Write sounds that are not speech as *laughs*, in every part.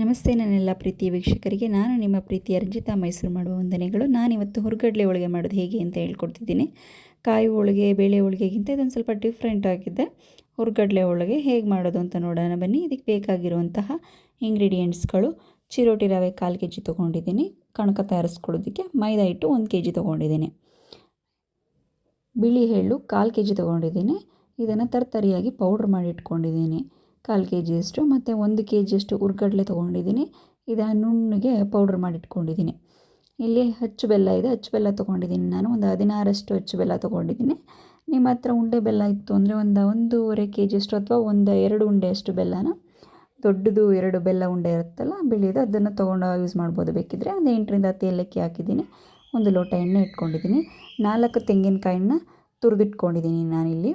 ನಮಸ್ತೆ ನನ್ನೆಲ್ಲ ಪ್ರೀತಿಯ ವೀಕ್ಷಕರಿಗೆ. ನಾನು ನಿಮ್ಮ ಪ್ರೀತಿಯ ರಂಜಿತಾ ಮೈಸೂರು ಮಾಡುವ ವಂದನೆಗಳು. ನಾನಿವತ್ತು ಹುರ್ಗಡ್ಲೆ ಹೋಳಿಗೆ ಮಾಡೋದು ಹೇಗೆ ಅಂತ ಹೇಳ್ಕೊಡ್ತಿದ್ದೀನಿ. ಕಾಯಿ ಹೋಳಿಗೆ, ಬೇಳೆ ಹೋಳಿಗೆಗಿಂತ ಇದೊಂದು ಸ್ವಲ್ಪ ಡಿಫ್ರೆಂಟ್ ಆಗಿದೆ ಹುರ್ಗಡ್ಲೆ ಹೋಳಿಗೆ ಹೇಗೆ ಮಾಡೋದು ಅಂತ ನೋಡೋಣ ಬನ್ನಿ. ಇದಕ್ಕೆ ಬೇಕಾಗಿರುವಂತಹ ಇಂಗ್ರೀಡಿಯೆಂಟ್ಸ್ಗಳು ಚಿರೋಟಿ ರವೆ ಕಾಲು ಕೆ ಜಿ ತೊಗೊಂಡಿದ್ದೀನಿ. ಕಣಕ ತಯಾರಿಸ್ಕೊಳ್ಳೋದಕ್ಕೆ ಮೈದಾ ಹಿಟ್ಟು ಒಂದು ಕೆ ಜಿ ತೊಗೊಂಡಿದ್ದೀನಿ. ಬಿಳಿ ಎಳ್ಳು ಕಾಲು ಕೆ ಜಿ ತೊಗೊಂಡಿದ್ದೀನಿ. ಇದನ್ನು ತರ್ತರಿಯಾಗಿ ಪೌಡ್ರ್ ಮಾಡಿ ಇಟ್ಕೊಂಡಿದ್ದೀನಿ. ಕಾಲು ಕೆ ಜಿಯಷ್ಟು ಮತ್ತು ಒಂದು ಕೆ ಜಿಯಷ್ಟು ಹುರ್ಗಡ್ಲೆ ತೊಗೊಂಡಿದ್ದೀನಿ. ಇದನ್ನು ನುಣ್ಣಗೆ ಪೌಡ್ರ್ ಮಾಡಿಟ್ಕೊಂಡಿದ್ದೀನಿ. ಇಲ್ಲಿ ಅಚ್ಚು ಬೆಲ್ಲ ಇದೆ ಅಚ್ಚು ಬೆಲ್ಲ ತೊಗೊಂಡಿದ್ದೀನಿ ನಾನು. ಒಂದು ಹದಿನಾರಷ್ಟು ಅಚ್ಚು ಬೆಲ್ಲ ತೊಗೊಂಡಿದ್ದೀನಿ. ನಿಮ್ಮ ಹತ್ರ ಉಂಡೆ ಬೆಲ್ಲ ಇತ್ತು ಅಂದರೆ ಒಂದು ಒಂದೂವರೆ ಕೆ ಜಿಯಷ್ಟು ಅಥವಾ ಒಂದು ಎರಡು ಉಂಡೆಯಷ್ಟು ಬೆಲ್ಲನ, ದೊಡ್ಡದು ಎರಡು ಬೆಲ್ಲ ಉಂಡೆ ಇರುತ್ತಲ್ಲ ಬೆಳೆಯೋದು ಅದನ್ನು ತೊಗೊಂಡು ಯೂಸ್ ಮಾಡ್ಬೋದು. ಬೇಕಿದ್ರೆ ಒಂದು ಎಂಟರಿಂದ ಹತ್ತು ಏಲಕ್ಕಿ ಹಾಕಿದ್ದೀನಿ. ಒಂದು ಲೋಟ ಎಣ್ಣೆ ಇಟ್ಕೊಂಡಿದ್ದೀನಿ. ನಾಲ್ಕು ತೆಂಗಿನಕಾಯಿನ ತುರಿದಿಟ್ಕೊಂಡಿದ್ದೀನಿ ನಾನಿಲ್ಲಿ.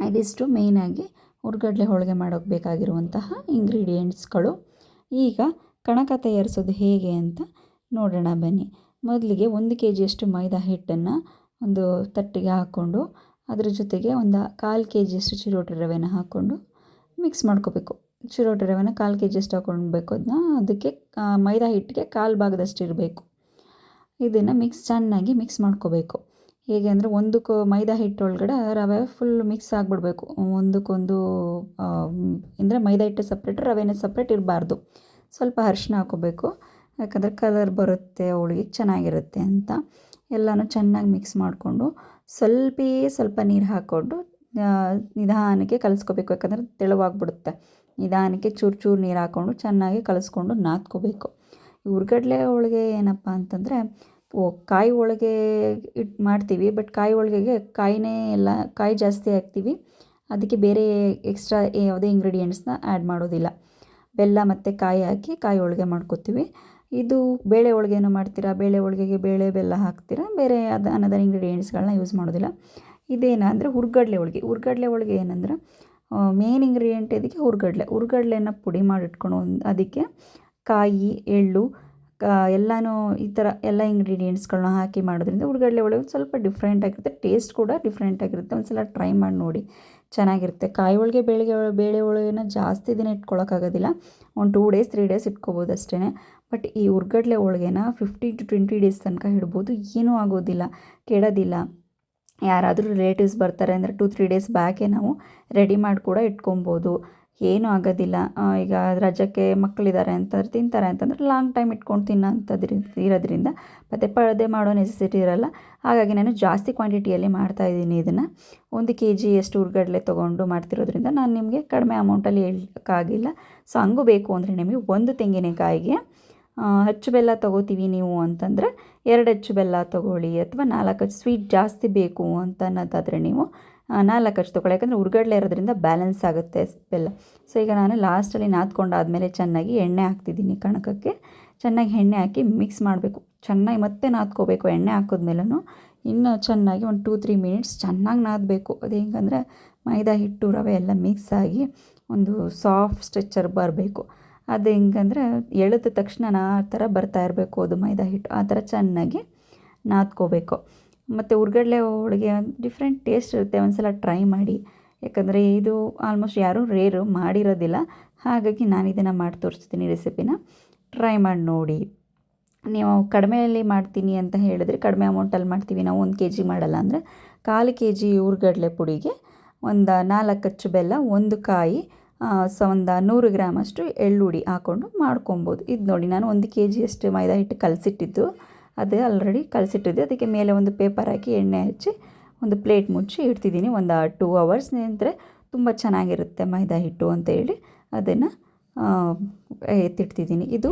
ಇದಿಷ್ಟು ಮೇಯ್ನಾಗಿ ಹುರ್ಗಡ್ಲೆ ಹೋಳಿಗೆ ಮಾಡೋಕ್ಕೆ ಬೇಕಾಗಿರುವಂತಹ ಇಂಗ್ರೀಡಿಯೆಂಟ್ಸ್ಗಳು ಈಗ ಕಣಕ ತಯಾರಿಸೋದು ಹೇಗೆ ಅಂತ ನೋಡೋಣ ಬನ್ನಿ. ಮೊದಲಿಗೆ ಒಂದು ಕೆ ಜಿಯಷ್ಟು ಮೈದಾ ಹಿಟ್ಟನ್ನು ಒಂದು ತಟ್ಟಿಗೆ ಹಾಕ್ಕೊಂಡು, ಅದ್ರ ಜೊತೆಗೆ ಒಂದು ಕಾಲು ಕೆ ಜಿಯಷ್ಟು ಚಿರೋಟಿ ರವೆನ ಹಾಕ್ಕೊಂಡು ಮಿಕ್ಸ್ ಮಾಡ್ಕೋಬೇಕು. ಚಿರೋಟಿ ರವೆನ ಕಾಲು ಕೆ ಜಿಯಷ್ಟು ಹಾಕ್ಕೊಳ್ಬೇಕು. ಅದನ್ನ ಅದಕ್ಕೆ ಮೈದಾ ಹಿಟ್ಟಿಗೆ ಕಾಲು ಭಾಗದಷ್ಟು ಇರಬೇಕು ಇದನ್ನು ಮಿಕ್ಸ್ ಚೆನ್ನಾಗಿ ಮಿಕ್ಸ್ ಮಾಡ್ಕೋಬೇಕು. ಹೇಗೆ ಅಂದರೆ ಒಂದಕ್ಕೂ ಮೈದಾ ಹಿಟ್ಟೊಳಗಡೆ ರವೆ ಫುಲ್ ಮಿಕ್ಸ್ ಆಗಿಬಿಡ್ಬೇಕು. ಒಂದಕ್ಕೊಂದು ಅಂದರೆ ಮೈದಾ ಹಿಟ್ಟು ಸಪ್ರೇಟ್ ರವೆನೇ ಸಪ್ರೇಟ್ ಇರಬಾರ್ದು. ಸ್ವಲ್ಪ ಅರಿಶಿನ ಹಾಕೋಬೇಕು ಯಾಕಂದರೆ ಕಲರ್ ಬರುತ್ತೆ ಹೋಳಿಗೆ ಚೆನ್ನಾಗಿರುತ್ತೆ ಅಂತ. ಎಲ್ಲನೂ ಚೆನ್ನಾಗಿ ಮಿಕ್ಸ್ ಮಾಡಿಕೊಂಡು ಸ್ವಲ್ಪ ಸ್ವಲ್ಪ ನೀರು ಹಾಕ್ಕೊಂಡು ನಿಧಾನಕ್ಕೆ ಕಲಿಸ್ಕೋಬೇಕು. ಯಾಕಂದರೆ ತೆಳುವಾಗ್ಬಿಡುತ್ತೆ. ನಿಧಾನಕ್ಕೆ ಚೂರು ಚೂರು ನೀರು ಹಾಕ್ಕೊಂಡು ಚೆನ್ನಾಗಿ ಕಲಿಸ್ಕೊಂಡು ನಾದ್ಕೋಬೇಕು. ಹುರ್ಗಡ್ಲೆ ಹೋಳಿಗೆ ಏನಪ್ಪ ಅಂತಂದರೆ ಕಾಯಿ ಹೋಳಿಗೆ ಇಟ್ಟು ಮಾಡ್ತೀವಿ ಬಟ್ ಕಾಯಿ ಹೋಳಿಗೆಗೆ ಕಾಯಿನೇ ಎಲ್ಲ, ಕಾಯಿ ಜಾಸ್ತಿ ಹಾಕ್ತೀವಿ. ಅದಕ್ಕೆ ಬೇರೆ ಎಕ್ಸ್ಟ್ರಾ ಯಾವುದೇ ಇಂಗ್ರೀಡಿಯೆಂಟ್ಸ್ನ ಆ್ಯಡ್ ಮಾಡೋದಿಲ್ಲ. ಬೆಲ್ಲ ಮತ್ತು ಕಾಯಿ ಹಾಕಿ ಕಾಯಿ ಹೋಳಿಗೆ ಮಾಡ್ಕೋತೀವಿ. ಇದು ಬೇಳೆ ಹೋಳಿಗೆನೂ ಮಾಡ್ತೀರಾ? ಬೇಳೆ ಹೋಳಿಗೆಗೆ ಬೇಳೆ, ಬೆಲ್ಲ ಹಾಕ್ತೀರಾ? ಬೇರೆ ಅದು, ಅನದರ್ ಇಂಗ್ರೀಡಿಯೆಂಟ್ಸ್ಗಳನ್ನ ಯೂಸ್ ಮಾಡೋದಿಲ್ಲ. ಇದೇನಂದರೆ ಹುರ್ಗಡ್ಲೆ ಹೋಳಿಗೆ. ಹುರ್ಗಡ್ಲೆ ಹೋಳಿಗೆ ಏನಂದ್ರೆ ಮೇನ್ ಇಂಗ್ರೀಡಿಯೆಂಟ್ ಇದಕ್ಕೆ ಹುರ್ಗಡ್ಲೆ. ಹುರ್ಗಡ್ಲೆನ ಪುಡಿ ಮಾಡಿಟ್ಕೊಂಡು ಅದಕ್ಕೆ ಕಾಯಿ, ಎಳ್ಳು ಎಲ್ಲನೂ ಈ ಥರ ಎಲ್ಲ ಇಂಗ್ರೀಡಿಯೆಂಟ್ಸ್ಗಳನ್ನ ಹಾಕಿ ಮಾಡೋದ್ರಿಂದ ಹುರ್ಗಡ್ಲೆ ಒಳಗೆ ಸ್ವಲ್ಪ ಡಿಫ್ರೆಂಟ್ ಆಗಿರುತ್ತೆ. ಟೇಸ್ಟ್ ಕೂಡ ಡಿಫ್ರೆಂಟ್ ಆಗಿರುತ್ತೆ. ಒಂದು ಸಲ ಟ್ರೈ ಮಾಡಿ ನೋಡಿ. ಚೆನ್ನಾಗಿರುತ್ತೆ. ಕಾಯಿ ಹೋಳಿಗೆ ಬೇಳಿಗೆ ಬೇಳೆ ಹೋಳಿಗೆನ ಜಾಸ್ತಿ ದಿನ ಇಟ್ಕೊಳ್ಳೋಕ್ಕಾಗೋದಿಲ್ಲ ಒಂದು ಟೂ ಡೇಸ್ ತ್ರೀ ಡೇಸ್ ಇಟ್ಕೋಬೋದು ಅಷ್ಟೇ ಬಟ್ ಈ ಉರ್ಗಡ್ಲೆ ಹೋಳಿಗೆನ ಫಿಫ್ಟಿ ಟು ಟ್ವೆಂಟಿ ಡೇಸ್ ತನಕ ಇಡ್ಬೋದು. ಏನೂ ಆಗೋದಿಲ್ಲ. ಕೆಡೋದಿಲ್ಲ. ಯಾರಾದರೂ ರಿಲೇಟಿವ್ಸ್ ಬರ್ತಾರೆ ಅಂದರೆ ಟೂ ತ್ರೀ ಡೇಸ್ ಬ್ಯಾಕೇ ನಾವು ರೆಡಿ ಮಾಡಿ ಕೂಡ ಇಟ್ಕೊಬೋದು. ಏನೂ ಆಗೋದಿಲ್ಲ. ಈಗ ರಜಕ್ಕೆ ಮಕ್ಕಳಿದ್ದಾರೆ ಅಂತ ತಿಂತಾರೆ ಅಂತಂದ್ರೆ ಲಾಂಗ್ ಟೈಮ್ ಇಟ್ಕೊಂಡು ತಿನ್ನೋಂಥದ್ದು ಇರೋದ್ರಿಂದ ಮತ್ತು ಪರದೆ ಮಾಡೋ ನೆಸೆಸಿಟಿ ಇರೋಲ್ಲ. ಹಾಗಾಗಿ ನಾನು ಜಾಸ್ತಿ ಕ್ವಾಂಟಿಟಿಯಲ್ಲಿ ಮಾಡ್ತಾಯಿದ್ದೀನಿ ಇದನ್ನು. ಒಂದು ಕೆ ಜಿಯಷ್ಟು ಉರ್ಗಡಲೆ ತೊಗೊಂಡು ಮಾಡ್ತಿರೋದ್ರಿಂದ ನಾನು ನಿಮಗೆ ಕಡಿಮೆ ಅಮೌಂಟಲ್ಲಿ ಹೇಳೋಕ್ಕಾಗಿಲ್ಲ ಸೊ ಹಂಗೂ ಬೇಕು ಅಂದರೆ ನಿಮಗೆ ಒಂದು ತೆಂಗಿನಕಾಯಿಗೆ ಅಚ್ಚು ಬೆಲ್ಲ ತೊಗೋತೀವಿ ನೀವು ಅಂತಂದರೆ ಎರಡು ಅಚ್ಚು ಬೆಲ್ಲ ತೊಗೊಳ್ಳಿ ಅಥವಾ ನಾಲ್ಕು ಸ್ವೀಟ್ ಜಾಸ್ತಿ ಬೇಕು ಅಂತ ಅನ್ನೋದಾದರೆ ನೀವು ನಾಲ್ಕು ಅಷ್ಟು ತೊಗೊಳ್ಳಿ. ಯಾಕಂದರೆ ಉರ್ಗಡಲೆ ಇರೋದ್ರಿಂದ ಬ್ಯಾಲೆನ್ಸ್ ಆಗುತ್ತೆ ಬೆಲ್ಲ. ಸೊ ಈಗ ನಾನು ಲಾಸ್ಟಲ್ಲಿ ನಾದ್ಕೊಂಡಾದಮೇಲೆ ಚೆನ್ನಾಗಿ ಎಣ್ಣೆ ಹಾಕ್ತಿದ್ದೀನಿ ಕಣಕಕ್ಕೆ. ಚೆನ್ನಾಗಿ ಎಣ್ಣೆ ಹಾಕಿ ಮಿಕ್ಸ್ ಮಾಡಬೇಕು. ಚೆನ್ನಾಗಿ ಮತ್ತೆ ನಾದ್ಕೋಬೇಕು. ಎಣ್ಣೆ ಹಾಕಿದ್ಮೇಲೂ ಇನ್ನೂ ಚೆನ್ನಾಗಿ ಒಂದು ಟೂ ತ್ರೀ ಮಿನಿಟ್ಸ್ ಚೆನ್ನಾಗಿ ನಾದಬೇಕು. ಅದು ಹೆಂಗಂದರೆ ಮೈದಾ ಹಿಟ್ಟು, ರವೆ ಎಲ್ಲ ಮಿಕ್ಸ್ ಆಗಿ ಒಂದು ಸಾಫ್ಟ್ ಸ್ಟ್ರೆಚ್ಚರ್ ಬರಬೇಕು. ಅದು ಹೆಂಗಂದರೆ ಎಳೆದ ತಕ್ಷಣ ಆ ಥರ ಬರ್ತಾ ಇರಬೇಕು. ಅದು ಮೈದಾ ಹಿಟ್ಟು ಆ ಥರ ಚೆನ್ನಾಗಿ ನಾದ್ಕೋಬೇಕು. ಮತ್ತು ಉರ್ಗಡ್ಲೆ ಹೋಳಿಗೆ ಡಿಫ್ರೆಂಟ್ ಟೇಸ್ಟ್ ಇರುತ್ತೆ ಒಂದು ಸಲ ಟ್ರೈ ಮಾಡಿ. ಯಾಕಂದರೆ ಇದು ಆಲ್ಮೋಸ್ಟ್ ಯಾರೂ ರೇರು ಮಾಡಿರೋದಿಲ್ಲ. ಹಾಗಾಗಿ ನಾನು ಇದನ್ನು ಮಾಡಿ ತೋರಿಸ್ತೀನಿ ರೆಸಿಪಿನ ಟ್ರೈ ಮಾಡಿ ನೋಡಿ. ನೀವು ಕಡಿಮೆಯಲ್ಲಿ ಮಾಡ್ತೀನಿ ಅಂತ ಹೇಳಿದ್ರೆ ಕಡಿಮೆ ಅಮೌಂಟಲ್ಲಿ ಮಾಡ್ತೀವಿ. ನಾವು ಒಂದು ಕೆ ಜಿ ಮಾಡಲ್ಲ ಅಂದರೆ ಕಾಲು ಕೆ ಜಿ ಉರ್ಗಡಲೆ ಪುಡಿಗೆ ಒಂದು ನಾಲ್ಕು ಅಚ್ಚು ಬೆಲ್ಲ, ಒಂದು ಕಾಯಿ ಸೊ ಒಂದು ನೂರು ಗ್ರಾಮಷ್ಟು ಎಳ್ಳುಡಿ ಹಾಕ್ಕೊಂಡು ಮಾಡ್ಕೊಬೋದು. ಇದು ನೋಡಿ, ನಾನು ಒಂದು ಕೆ ಜಿಯಷ್ಟು ಮೈದಾ ಹಿಟ್ಟು ಕಲಸಿಟ್ಟಿದ್ದು. ಅದು ಆಲ್ರೆಡಿ ಕಲಸಿಟ್ಟಿದ್ದೆ ಅದಕ್ಕೆ ಮೇಲೆ ಒಂದು ಪೇಪರ್ ಹಾಕಿ ಎಣ್ಣೆ ಹಚ್ಚಿ ಒಂದು ಪ್ಲೇಟ್ ಮುಚ್ಚಿ ಇಡ್ತಿದ್ದೀನಿ. ಒಂದು ಟೂ ಅವರ್ಸ್ ನಿಂತರೆ ತುಂಬ ಚೆನ್ನಾಗಿರುತ್ತೆ ಮೈದಾ ಹಿಟ್ಟು ಅಂತ ಹೇಳಿ. ಅದನ್ನು ಎತ್ತಿಡ್ತಿದ್ದೀನಿ. ಇದು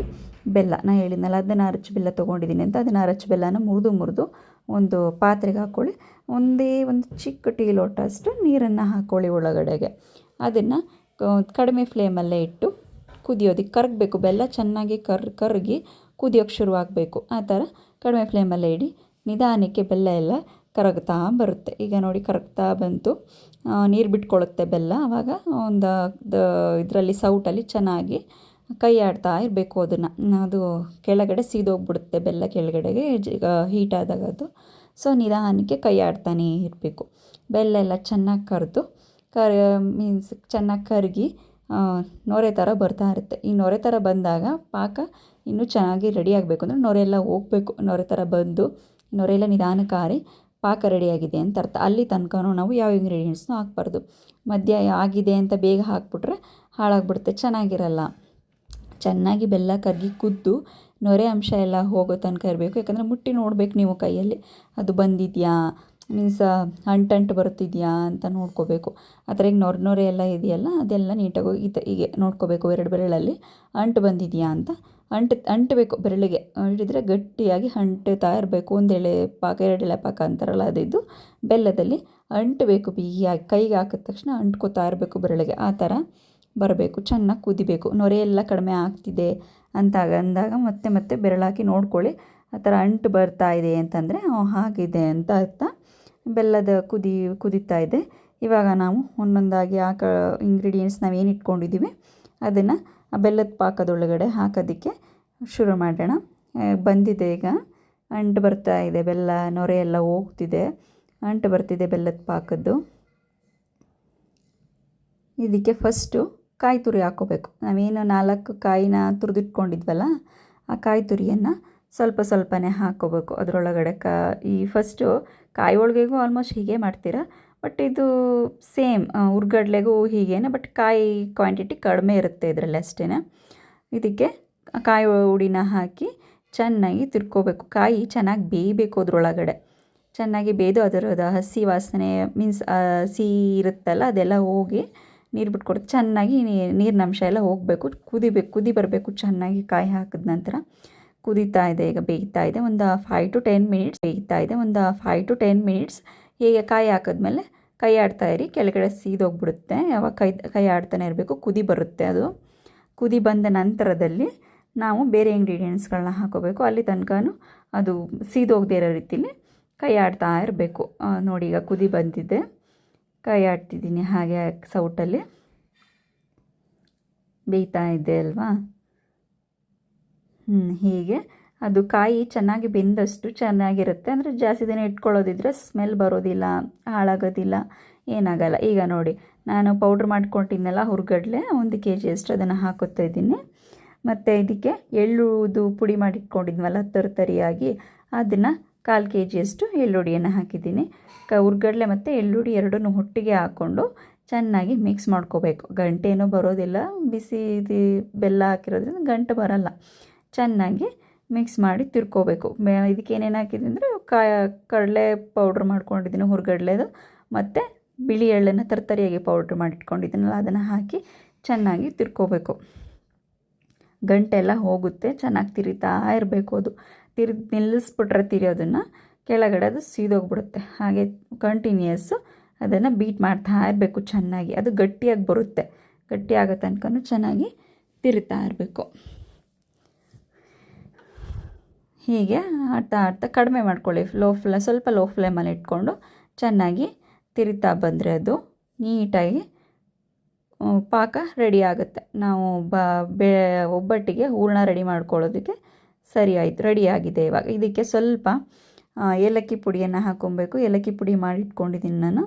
ಬೆಲ್ಲ. ನಾನು ಹೇಳಿದ್ನಲ್ಲ, ಅದನ್ನು ಅರಚು ಬೆಲ್ಲ ತೊಗೊಂಡಿದ್ದೀನಿ ಅಂತ. ಅದನ್ನು ಅರಚು ಬೆಲ್ಲನ ಮುರಿದು ಮುರಿದು ಒಂದು ಪಾತ್ರೆಗೆ ಹಾಕ್ಕೊಳ್ಳಿ ಒಂದೇ ಒಂದು ಚಿಕ್ಕ ಟೀ ಲೋಟ ಅಷ್ಟು ನೀರನ್ನು ಹಾಕ್ಕೊಳ್ಳಿ ಒಳಗಡೆಗೆ. ಅದನ್ನು ಕಡಿಮೆ ಫ್ಲೇಮಲ್ಲೇ ಇಟ್ಟು ಕುದಿಯೋದಕ್ಕೆ ಕರಗಬೇಕು. ಬೆಲ್ಲ ಚೆನ್ನಾಗಿ ಕರ್, ಕರಗಿ ಕುದಿಯೋಕ್ಕೆ ಶುರುವಾಗಬೇಕು ಆ ಥರ ಕಡಿಮೆ ಫ್ಲೇಮಲ್ಲೇ ಇಡಿ. ನಿಧಾನಕ್ಕೆ ಬೆಲ್ಲ ಎಲ್ಲ ಕರಗ್ತಾ ಬರುತ್ತೆ. ಈಗ ನೋಡಿ ಕರಗ್ತಾ ಬಂತು. ನೀರು ಬಿಟ್ಕೊಳ್ಳುತ್ತೆ ಬೆಲ್ಲ. ಆವಾಗ ಒಂದು ಇದರಲ್ಲಿ ಸೌಟಲ್ಲಿ ಚೆನ್ನಾಗಿ ಕೈ ಆಡ್ತಾ ಇರಬೇಕು ಅದನ್ನು. ಅದು ಕೆಳಗಡೆ ಸೀದೋಗ್ಬಿಡುತ್ತೆ ಬೆಲ್ಲ ಕೆಳಗಡೆಗೆ. ಹೀಟ್ ಆದಾಗ ಅದು. ಸೊ ನಿಧಾನಕ್ಕೆ ಕೈ ಆಡ್ತಾನೇ ಇರಬೇಕು. ಬೆಲ್ಲ ಎಲ್ಲ ಚೆನ್ನಾಗಿ ಕರೆದು, ಕರ್ ಮೀನ್ಸ್ ಚೆನ್ನಾಗಿ ಕರಗಿ ನೊರೆ ಥರ ಬರ್ತಾ ಇರುತ್ತೆ. ಈ ನೊರೆ ಥರ ಬಂದಾಗ ಪಾಕ ಇನ್ನೂ ಚೆನ್ನಾಗಿ ರೆಡಿ ಆಗಬೇಕು. ಅಂದರೆ ನೊರೆ ಎಲ್ಲ ಹೋಗಬೇಕು. ನೊರೆ ಥರ ಬಂದು, ನೊರೆ ಎಲ್ಲ ನಿಧಾನಕ್ಕೆ ಪಾಕ ರೆಡಿಯಾಗಿದೆ ಅಂತ ಅರ್ಥ. ಅಲ್ಲಿ ತನಕನೂ ನಾವು ಯಾವ ಇಂಗ್ರೀಡಿಯೆಂಟ್ಸ್ನೂ ಹಾಕ್ಬಾರ್ದು. ಮಧ್ಯ ಆಗಿದೆ ಅಂತ ಬೇಗ ಹಾಕ್ಬಿಟ್ರೆ ಹಾಳಾಗ್ಬಿಡುತ್ತೆ. ಚೆನ್ನಾಗಿರಲ್ಲ. ಚೆನ್ನಾಗಿ ಬೆಲ್ಲ ಕರಗಿ ಕುದ್ದು ನೊರೆ ಅಂಶ ಎಲ್ಲ ಹೋಗೋ ತನಕ ಇರಬೇಕು. ಯಾಕಂದರೆ ಮುಟ್ಟಿ ನೋಡ್ಬೇಕು ನೀವು ಕೈಯಲ್ಲಿ. ಅದು ಬಂದಿದೆಯಾ? ಮೀನ್ಸ್ ಅಂಟಂಟು ಬರುತ್ತಿದೆಯಾ ಅಂತ ನೋಡ್ಕೋಬೇಕು. ಆ ಥರ ಈಗ ನೊರೆ ನೊರೆ ಎಲ್ಲ ಇದೆಯಲ್ಲ, ಅದೆಲ್ಲ ನೀಟಾಗಿ ಈ ತ ಹೀಗೆ ನೋಡ್ಕೋಬೇಕು ಎರಡು ಬೆರಳಲ್ಲಿ. ಅಂಟು ಬಂದಿದೆಯಾ ಅಂತ. ಅಂಟು, ಅಂಟಬೇಕು ಬೆರಳಿಗೆ. ಹಿಡಿದ್ರೆ ಗಟ್ಟಿಯಾಗಿ ಅಂಟುತ್ತಾ ಇರಬೇಕು. ಒಂದು ಎಳೆ ಪಾಕ, ಎರಡು ಎಳೆ ಪಾಕ ಅಂತಾರಲ್ಲ ಅದಿದ್ದು. ಬೆಲ್ಲದಲ್ಲಿ ಅಂಟಬೇಕು ಬಿಗಿಯಾಗಿ. ಕೈಗೆ ಹಾಕಿದ ತಕ್ಷಣ ಅಂಟ್ಕೋತಾ ಇರಬೇಕು ಬೆರಳಿಗೆ. ಆ ಥರ ಬರಬೇಕು. ಚೆನ್ನಾಗಿ ಕುದಿಬೇಕು. ನೊರೆ ಎಲ್ಲ ಕಡಿಮೆ ಆಗ್ತಿದೆ ಅಂತ ಅಂದಾಗ ಮತ್ತೆ ಮತ್ತೆ ಬೆರಳಾಕಿ ನೋಡ್ಕೊಳ್ಳಿ. ಆ ಥರ ಅಂಟು ಬರ್ತಾ ಇದೆ ಅಂತಂದರೆ ಹಾಗಿದೆ ಅಂತ ಅರ್ಥ. ಬೆಲ್ಲದ ಕುದಿ, ಕುದೀತಾ ಇದೆ. ಇವಾಗ ನಾವು ಒಂದೊಂದಾಗಿ ಆ ಕ ಇಂಗ್ರೀಡಿಯೆಂಟ್ಸ್ ನಾವೇನು ಇಟ್ಕೊಂಡಿದ್ದೀವಿ ಅದನ್ನು ಆ ಬೆಲ್ಲದ ಪಾಕದೊಳಗಡೆ ಹಾಕೋದಕ್ಕೆ ಶುರು ಮಾಡೋಣ. ಬಂದಿದೆ ಈಗ. ಅಂಟು ಬರ್ತಾ ಇದೆ, ಬೆಲ್ಲ ನೊರೆ ಎಲ್ಲ ಹೋಗ್ತಿದೆ. ಅಂಟು ಬರ್ತಿದೆ ಬೆಲ್ಲದ ಪಾಕದ್ದು. ಇದಕ್ಕೆ ಫಸ್ಟು ಕಾಯಿ ತುರಿ ಹಾಕೋಬೇಕು ನಾವೇನು ನಾಲ್ಕು ಕಾಯಿನ ತುರಿದಿಟ್ಕೊಂಡಿದ್ವಲ್ಲ, ಆ ಕಾಯಿ ತುರಿಯನ್ನು ಸ್ವಲ್ಪ ಸ್ವಲ್ಪನೇ ಹಾಕ್ಕೋಬೇಕು ಅದರೊಳಗಡೆ ಕಾ, ಈ ಫಸ್ಟು ಕಾಯಿ ಹೋಳ್ಗೆಗೂ ಆಲ್ಮೋಸ್ಟ್ ಹೀಗೆ ಮಾಡ್ತೀರಾ. ಬಟ್ ಇದು ಸೇಮ್ ಹುರ್ಗಡ್ಲೆಗೂ ಹೀಗೇನೆ ಬಟ್ ಕಾಯಿ ಕ್ವಾಂಟಿಟಿ ಕಡಿಮೆ ಇರುತ್ತೆ ಇದರಲ್ಲಿ ಅಷ್ಟೇ ಇದಕ್ಕೆ ಕಾಯಿ ಹುಡಿನ ಹಾಕಿ ಚೆನ್ನಾಗಿ ತಿರ್ಕೋಬೇಕು. ಕಾಯಿ ಚೆನ್ನಾಗಿ ಬೇಯಬೇಕು ಅದರೊಳಗಡೆ. ಚೆನ್ನಾಗಿ ಬೇಯ್ದು ಅದರದ ಹಸಿ ವಾಸನೆ ಮೀನ್ಸ್ ಹಸಿ ಇರುತ್ತಲ್ಲ, ಅದೆಲ್ಲ ಹೋಗಿ ನೀರು ಬಿಟ್ಕೊಡುತ್ತೆ ಚೆನ್ನಾಗಿ ನೀರಿನಂಶ ಎಲ್ಲ ಹೋಗಬೇಕು. ಕುದಿಬೇಕು, ಕುದಿ ಬರಬೇಕು, ಚೆನ್ನಾಗಿ ಕಾಯಿ ಹಾಕಿದ ನಂತರ. ಕುದೀತಾ ಇದೆ ಈಗ ಬೇಯ್ತಾ ಇದೆ ಒಂದು ಫೈವ್ ಟು ಟೆನ್ ಮಿನಿಟ್ಸ್ ಬೇಯ್ತಾ ಇದೆ ಒಂದು ಫೈವ್ ಟು ಟೆನ್ ಮಿನಿಟ್ಸ್ ಹೀಗೆ ಕಾಯಿ ಹಾಕಿದ್ಮೇಲೆ ಕೈ ಆಡ್ತಾ ಇರಿ, ಕೆಳಗಡೆ ಸೀದೋಗ್ಬಿಡುತ್ತೆ. ಯಾವಾಗ ಕೈ ಕೈ ಆಡ್ತಾನೆ ಇರಬೇಕು, ಕುದಿ ಬರುತ್ತೆ ಅದು. ಕುದಿ ಬಂದ ನಂತರದಲ್ಲಿ ನಾವು ಬೇರೆ ಇಂಗ್ರೀಡಿಯೆಂಟ್ಸ್ಗಳನ್ನ ಹಾಕೋಬೇಕು. ಅಲ್ಲಿ ತನಕನೂ ಅದು ಸೀದೋಗದೇ ಇರೋ ರೀತಿಲಿ ಕೈ ಆಡ್ತಾ ಇರಬೇಕು. ನೋಡಿ, ಈಗ ಕುದಿ ಬಂದಿದೆ. ಕೈ ಆಡ್ತಿದ್ದೀನಿ ಹಾಗೆ ಸೌಟಲ್ಲಿ. ಬೇಯ್ತಾ ಇದೆ ಅಲ್ವಾ? ಹೀಗೆ. ಅದು ಕಾಯಿ ಚೆನ್ನಾಗಿ ಬೆಂದಷ್ಟು ಚೆನ್ನಾಗಿರುತ್ತೆ. ಅಂದರೆ ಜಾಸ್ತಿ ದಿನ ಇಟ್ಕೊಳ್ಳೋದಿದ್ರೆ ಸ್ಮೆಲ್ ಬರೋದಿಲ್ಲ, ಹಾಳಾಗೋದಿಲ್ಲ, ಏನಾಗಲ್ಲ. ಈಗ ನೋಡಿ, ನಾನು ಪೌಡ್ರ್ ಮಾಡ್ಕೊಂಡಿದ್ನಲ್ಲ ಹುರ್ಗಡ್ಲೆ, ಒಂದು ಕೆ ಜಿಯಷ್ಟು ಅದನ್ನು ಹಾಕೋತಾ ಇದ್ದೀನಿ. ಮತ್ತು ಇದಕ್ಕೆ ಎಳ್ಳುದು ಪುಡಿ ಮಾಡಿಟ್ಕೊಂಡಿದ್ವಲ್ಲ ತರಿತರಿಯಾಗಿ, ಅದನ್ನು ಕಾಲು ಕೆ ಜಿಯಷ್ಟು ಎಳ್ಳುಡಿಯನ್ನು ಹಾಕಿದ್ದೀನಿ. ಕ, ಹುರ್ಗಡ್ಲೆ ಮತ್ತು ಎಳ್ಳುಡಿ ಎರಡನ್ನೂ ಒಟ್ಟಿಗೆ ಹಾಕ್ಕೊಂಡು ಚೆನ್ನಾಗಿ ಮಿಕ್ಸ್ ಮಾಡ್ಕೋಬೇಕು. ಗಂಟೇನೂ ಬರೋದಿಲ್ಲ, ಬಿಸಿ ಬೆಲ್ಲ ಹಾಕಿರೋದ್ರಿಂದ ಗಂಟು ಬರಲ್ಲ. ಚೆನ್ನಾಗಿ ಮಿಕ್ಸ್ ಮಾಡಿ ತಿರ್ಕೋಬೇಕು. ಇದಕ್ಕೆ ಏನೇನು ಹಾಕಿದೆ ಅಂದರೆ ಕಾಯ, ಕಡಲೆ ಪೌಡ್ರ್ ಮಾಡ್ಕೊಂಡಿದ್ದೀನಿ, ಹುರ್ಗಡ್ಲೆದು. ಮತ್ತು ಬಿಳಿ ಎಳ್ಳನ್ನು ತರ್ತರಿಯಾಗಿ ಪೌಡ್ರ್ ಮಾಡಿಟ್ಕೊಂಡಿದ್ದೀನಲ್ಲ, ಅದನ್ನು ಹಾಕಿ ಚೆನ್ನಾಗಿ ತಿರ್ಕೋಬೇಕು. ಗಂಟೆಲ್ಲ ಹೋಗುತ್ತೆ, ಚೆನ್ನಾಗಿ ತಿರಿತಾ ಇರಬೇಕು ಅದು. ತಿರು ನಿಲ್ಲಿಸ್ಬಿಟ್ರೆ ತಿರಿಯೋದನ್ನು ಕೆಳಗಡೆ ಅದು ಸೀದೋಗ್ಬಿಡುತ್ತೆ. ಹಾಗೆ ಕಂಟಿನ್ಯೂಯಸ್ಸು ಅದನ್ನು ಬೀಟ್ ಮಾಡ್ತಾ ಇರಬೇಕು ಚೆನ್ನಾಗಿ. ಅದು ಗಟ್ಟಿಯಾಗಿ ಬರುತ್ತೆ. ಗಟ್ಟಿಯಾಗೋ ತನಕ ಚೆನ್ನಾಗಿ ತಿರುತ್ತಾ ಇರಬೇಕು. ಹೀಗೆ ಆಡ್ತಾ ಆಡ್ತಾ ಕಡಿಮೆ ಮಾಡ್ಕೊಳ್ಳಿ. ಲೋ ಫ್ಲೇ, ಸ್ವಲ್ಪ ಲೋ ಫ್ಲೇಮಲ್ಲಿ ಇಟ್ಕೊಂಡು ಚೆನ್ನಾಗಿ ತಿರಿತಾ ಬಂದರೆ ಅದು ನೀಟಾಗಿ ಪಾಕ ರೆಡಿ ಆಗುತ್ತೆ. ನಾವು ಬ ಒಬ್ಬಟ್ಟಿಗೆ ಹೂರಣ ರೆಡಿ ಮಾಡ್ಕೊಳ್ಳೋದಕ್ಕೆ ಸರಿ ಆಯಿತು ಆಗಿದೆ ಇವಾಗ. ಇದಕ್ಕೆ ಸ್ವಲ್ಪ ಏಲಕ್ಕಿ ಪುಡಿಯನ್ನು ಹಾಕ್ಕೊಬೇಕು. ಏಲಕ್ಕಿ ಪುಡಿ ಮಾಡಿಟ್ಕೊಂಡಿದ್ದೀನಿ ನಾನು.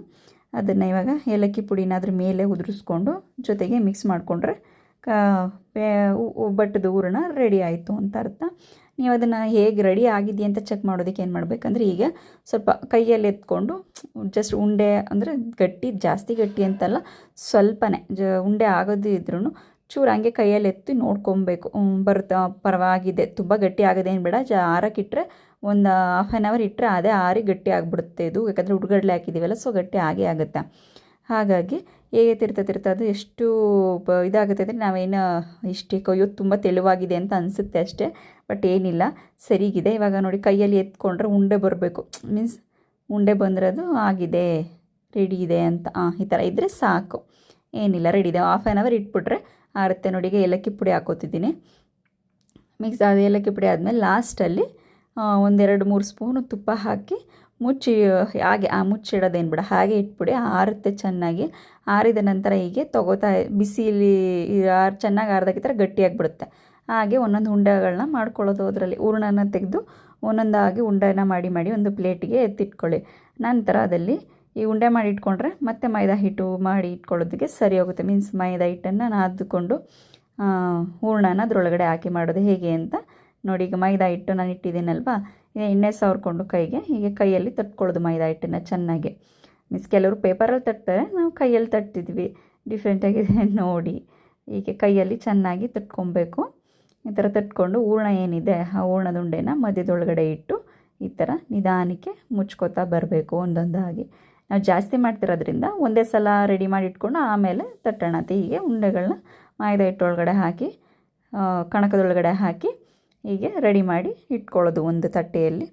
ಅದನ್ನು ಇವಾಗ ಏಲಕ್ಕಿ ಪುಡಿನ ಅದ್ರ ಮೇಲೆ ಉದುರಿಸ್ಕೊಂಡು ಜೊತೆಗೆ ಮಿಕ್ಸ್ ಮಾಡಿಕೊಂಡ್ರೆ, ಕಾ ಒಬ್ಬಟ್ಟದ ಹೂರಣ ರೆಡಿ ಆಯಿತು ಅಂತ ಅರ್ಥ. ನೀವು ಅದನ್ನು ಹೇಗೆ ರೆಡಿ ಆಗಿದೆಯಾ ಅಂತ ಚೆಕ್ ಮಾಡೋದಕ್ಕೆ ಏನು ಮಾಡಬೇಕಂದ್ರೆ ಈಗ ಸ್ವಲ್ಪ ಕೈಯಲ್ಲಿ ಎತ್ಕೊಂಡು ಜಸ್ಟ್ ಉಂಡೆ ಅಂದರೆ ಗಟ್ಟಿ, ಜಾಸ್ತಿ ಗಟ್ಟಿ ಅಂತಲ್ಲ ಸ್ವಲ್ಪನೇ ಜ ಉಂಡೆ ಆಗೋದು ಇದ್ರೂ ಚೂರು ಹಂಗೆ ಕೈಯಲ್ಲಿ ಎತ್ತಿ ನೋಡ್ಕೊಬೇಕು. ಬರುತ್ತೆ, ಪರವಾಗಿದೆ, ತುಂಬ ಗಟ್ಟಿ ಆಗೋದೇನು ಬೇಡ, ಜ ಆರಕ್ಕಿಟ್ರೆ ಒಂದು ಹಾಫ್ ಆನ್ ಅವರ್ ಇಟ್ಟರೆ ಅದೇ ಆರಿ ಗಟ್ಟಿ ಆಗಿಬಿಡುತ್ತೆ ಇದು. ಯಾಕಂದರೆ ಹುಡುಗಡ್ಲೆ ಹಾಕಿದ್ದೀವಲ್ಲ ಸೊ ಗಟ್ಟಿ ಆಗೇ ಆಗುತ್ತೆ. ಹಾಗಾಗಿ ಹೇಗೆ ತಿರ್ತಾ ತಿರ್ತಾ ಅದು ಎಷ್ಟು ಬ ಇದಾಗುತ್ತೆ ಅಂದರೆ ನಾವೇನು ಇಷ್ಟೇ ಕೊಯ್ಯೋ ತುಂಬ ತೆಳುವಾಗಿದೆ ಅಂತ ಅನಿಸುತ್ತೆ ಅಷ್ಟೇ, ಬಟ್ ಏನಿಲ್ಲ, ಸರಿಗಿದೆ. ಇವಾಗ ನೋಡಿ ಕೈಯಲ್ಲಿ ಎತ್ಕೊಂಡ್ರೆ ಉಂಡೆ ಬರಬೇಕು. ಮೀನ್ಸ್ ಉಂಡೆ ಬಂದರೆ ಅದು ಆಗಿದೆ, ರೆಡಿ ಇದೆ ಅಂತ. ಈ ಥರ ಇದ್ದರೆ ಸಾಕು. ಏನಿಲ್ಲ, ರೆಡಿ ಇದೆ. ಹಾಫ್ ಆ್ಯನ್ ಅವರ್ ಇಟ್ಬಿಟ್ರೆ ಆರುತ್ತೆ ನೋಡಿ. ಈಗ ಏಲಕ್ಕಿ ಪುಡಿ ಹಾಕೋತಿದ್ದೀನಿ. ಮಿಕ್ಸ್ ಅದು ಏಲಕ್ಕಿ ಪುಡಿ ಆದಮೇಲೆ ಲಾಸ್ಟಲ್ಲಿ ಒಂದೆರಡು ಮೂರು ಸ್ಪೂನು ತುಪ್ಪ ಹಾಕಿ ಮುಚ್ಚಿ, ಹಾಗೆ ಆ ಮುಚ್ಚಿಡೋದೇನು ಬಿಡ. ಹಾಗೆ ಇಟ್ಬಿಡಿ, ಆರುತ್ತೆ ಚೆನ್ನಾಗಿ. ಆರಿದ ನಂತರ ಹೀಗೆ ತೊಗೋತಾ, ಬಿಸಿಲಿ ಆರು ಚೆನ್ನಾಗಿ ಆರ್ದಾಕಿದ್ರೆ ಗಟ್ಟಿಯಾಗಿಬಿಡುತ್ತೆ. ಹಾಗೆ ಒಂದೊಂದು ಉಂಡೆಗಳನ್ನ ಮಾಡ್ಕೊಳ್ಳೋದು ಅದರಲ್ಲಿ. ಹೂರ್ಣನ ತೆಗೆದು ಒಂದೊಂದಾಗಿ ಉಂಡೆನ ಮಾಡಿ ಮಾಡಿ ಒಂದು ಪ್ಲೇಟಿಗೆ ಎತ್ತಿಟ್ಕೊಳ್ಳಿ. ನಂತರ ಅದಲ್ಲಿ ಈ ಉಂಡೆ ಮಾಡಿ ಇಟ್ಕೊಂಡ್ರೆ ಮತ್ತೆ ಮೈದಾ ಹಿಟ್ಟು ಮಾಡಿ ಇಟ್ಕೊಳ್ಳೋದಕ್ಕೆ ಸರಿ ಹೋಗುತ್ತೆ. ಮೀನ್ಸ್ ಮೈದಾ ಹಿಟ್ಟನ್ನು ನಾದಿಕೊಂಡು ಹೂರ್ಣನ ಅದರೊಳಗಡೆ ಹಾಕಿ ಮಾಡೋದು ಹೇಗೆ ಅಂತ ನೋಡಿ. ಈಗ ಮೈದಾ ಹಿಟ್ಟು ನಾನು ಇಟ್ಟಿದ್ದೀನಲ್ವಾ? ಎಣ್ಣೆ ಸವರ್ಕೊಂಡು ಕೈಗೆ, ಹೀಗೆ ಕೈಯಲ್ಲಿ ತಟ್ಕೊಳ್ಳೋದು ಮೈದಾ ಹಿಟ್ಟನ್ನು ಚೆನ್ನಾಗಿ. ಮೀನ್ಸ್ ಕೆಲವರು ಪೇಪರಲ್ಲಿ ತಟ್ತಾರೆ, ನಾವು ಕೈಯಲ್ಲಿ ತಟ್ತಿದ್ವಿ. ಡಿಫ್ರೆಂಟಾಗಿದೆ *laughs* ನೋಡಿ, ಹೀಗೆ ಕೈಯಲ್ಲಿ ಚೆನ್ನಾಗಿ ತಟ್ಕೊಬೇಕು. ಈ ಥರ ತಟ್ಕೊಂಡು ಹೂರ್ಣ ಏನಿದೆ, ಆ ಹೂರ್ಣದ ಉಂಡೆನ ಮಧ್ಯದೊಳಗಡೆ ಇಟ್ಟು, ಈ ಥರ ನಿಧಾನಕ್ಕೆ ಮುಚ್ಕೋತಾ ಬರಬೇಕು ಒಂದೊಂದಾಗಿ. ನಾವು ಜಾಸ್ತಿ ಮಾಡ್ತಿರೋದ್ರಿಂದ ಒಂದೇ ಸಲ ರೆಡಿ ಮಾಡಿ ಇಟ್ಕೊಂಡು ಆಮೇಲೆ ತಟ್ಟೋಣ ಹೀಗೆ ಉಂಡೆಗಳನ್ನ ಮೈದಾ ಹಿಟ್ಟೊಳಗಡೆ ಹಾಕಿ ಕಣಕದೊಳಗಡೆ ಹಾಕಿ ಹೀಗೆ ರೆಡಿ ಮಾಡಿ ಇಟ್ಕೊಳ್ಳೋದು ಒಂದು ತಟ್ಟೆಯಲ್ಲಿ.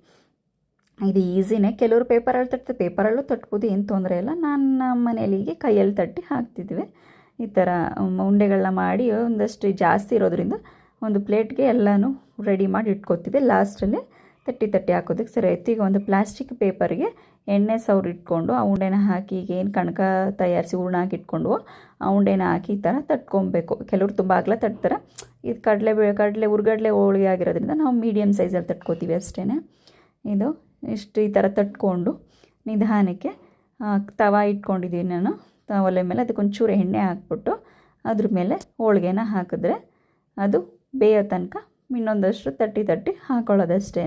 ಇದು ಈಸಿನೇ ಕೆಲವರು ಪೇಪರಲ್ಲಿ ತಟ್ತಾರೆ ಪೇಪರಲ್ಲೂ ತಟ್ಬೋದು, ಏನು ತೊಂದರೆ ಇಲ್ಲ. ನಾನು ನಮ್ಮ ಮನೇಲಿ ಹೀಗೆ ಕೈಯಲ್ಲಿ ತಟ್ಟಿ ಹಾಕ್ತಿದ್ವಿ. ಈ ಥರ ಉಂಡೆಗಳನ್ನ ಮಾಡಿ ಒಂದಷ್ಟು ಜಾಸ್ತಿ ಇರೋದ್ರಿಂದ ಒಂದು ಪ್ಲೇಟ್ಗೆ ಎಲ್ಲನೂ ರೆಡಿ ಮಾಡಿ ಇಟ್ಕೋತೀವಿ ಲಾಸ್ಟಲ್ಲಿ ತಟ್ಟಿ ತಟ್ಟಿ ಹಾಕೋದಕ್ಕೆ ಸರಿ ಆಯ್ತು. ಈಗ ಒಂದು ಪ್ಲಾಸ್ಟಿಕ್ ಪೇಪರ್ಗೆ ಎಣ್ಣೆ ಸೌರ್ ಇಟ್ಕೊಂಡು, ಆ ಉಂಡೆನ ಹಾಕಿ ಈಗ ಏನು ಕಣಕ ತಯಾರಿಸಿ ಹೂರ್ಣ ಹಾಕಿ ಇಟ್ಕೊಂಡು ಆ ಉಂಡೆನ ಹಾಕಿ ಈ ಥರ ತಟ್ಕೊಬೇಕು. ಕೆಲವರು ತುಂಬ ಆಗಲ ತಟ್ತಾರೆ. ಇದು ಕಡಲೆ ಬೇ, ಕಡಲೆ ಉರ್ಗಡ್ಲೆ ಹೋಳಿಗೆ ಆಗಿರೋದ್ರಿಂದ ನಾವು ಮೀಡಿಯಮ್ ಸೈಜಲ್ಲಿ ತಟ್ಕೋತೀವಿ ಅಷ್ಟೇ ಇದು ಇಷ್ಟು ಈ ಥರ ತಟ್ಕೊಂಡು ನಿಧಾನಕ್ಕೆ ತವ ಇಟ್ಕೊಂಡಿದ್ದೀನಿ ನಾನು. ಒಲೆ ಮೇಲೆ ಅದಕ್ಕೊಂಚೂರು ಎಣ್ಣೆ ಹಾಕ್ಬಿಟ್ಟು ಅದ್ರ ಮೇಲೆ ಹೋಳಿಗೆನ ಹಾಕಿದ್ರೆ ಅದು ಬೇಯೋ ತನಕ ಇನ್ನೊಂದಷ್ಟು ತಟ್ಟಿ ತಟ್ಟಿ ಹಾಕೊಳ್ಳೋದಷ್ಟೇ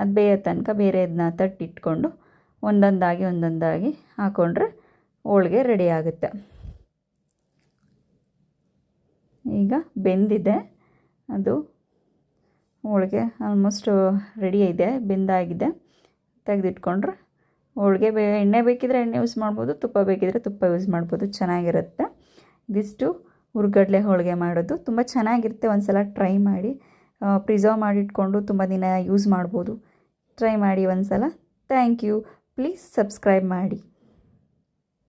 ಅದು ಬೇಯೋ ತನಕ ಬೇರೆ ಇದನ್ನ ತಟ್ಟಿಟ್ಕೊಂಡು ಒಂದೊಂದಾಗಿ ಒಂದೊಂದಾಗಿ ಹಾಕ್ಕೊಂಡ್ರೆ ಹೋಳಿಗೆ ರೆಡಿ ಆಗುತ್ತೆ. ಈಗ ಬೆಂದಿದೆ. ಅದು ಹೋಳಿಗೆ ಆಲ್ಮೋಸ್ಟ್ ರೆಡಿ ಇದೆ, ಬೆಂದಾಗಿದೆ. ತೆಗೆದಿಟ್ಕೊಂಡ್ರೆ ಹೋಳಿಗೆ ಬೇ, ಎಣ್ಣೆ ಬೇಕಿದ್ರೆ ಎಣ್ಣೆ ಯೂಸ್ ಮಾಡ್ಬೋದು, ತುಪ್ಪ ಬೇಕಿದ್ರೆ ತುಪ್ಪ ಯೂಸ್ ಮಾಡ್ಬೋದು, ಚೆನ್ನಾಗಿರುತ್ತೆ. ಇದಿಷ್ಟು ಹುರ್ಗಡ್ಲೆ ಹೋಳಿಗೆ ಮಾಡೋದು. ತುಂಬ ಚೆನ್ನಾಗಿರುತ್ತೆ ಒಂದು ಸಲ ಟ್ರೈ ಮಾಡಿ. ಪ್ರಿಸರ್ವ್ ಮಾಡಿಟ್ಕೊಂಡು ತುಂಬ ದಿನ ಯೂಸ್ ಮಾಡ್ಬೋದು. ಟ್ರೈ ಮಾಡಿ ಒಂದು ಸಲ ಥ್ಯಾಂಕ್ ಯು ಪ್ಲೀಸ್ ಸಬ್ಸ್ಕ್ರೈಬ್ ಮಾಡಿ.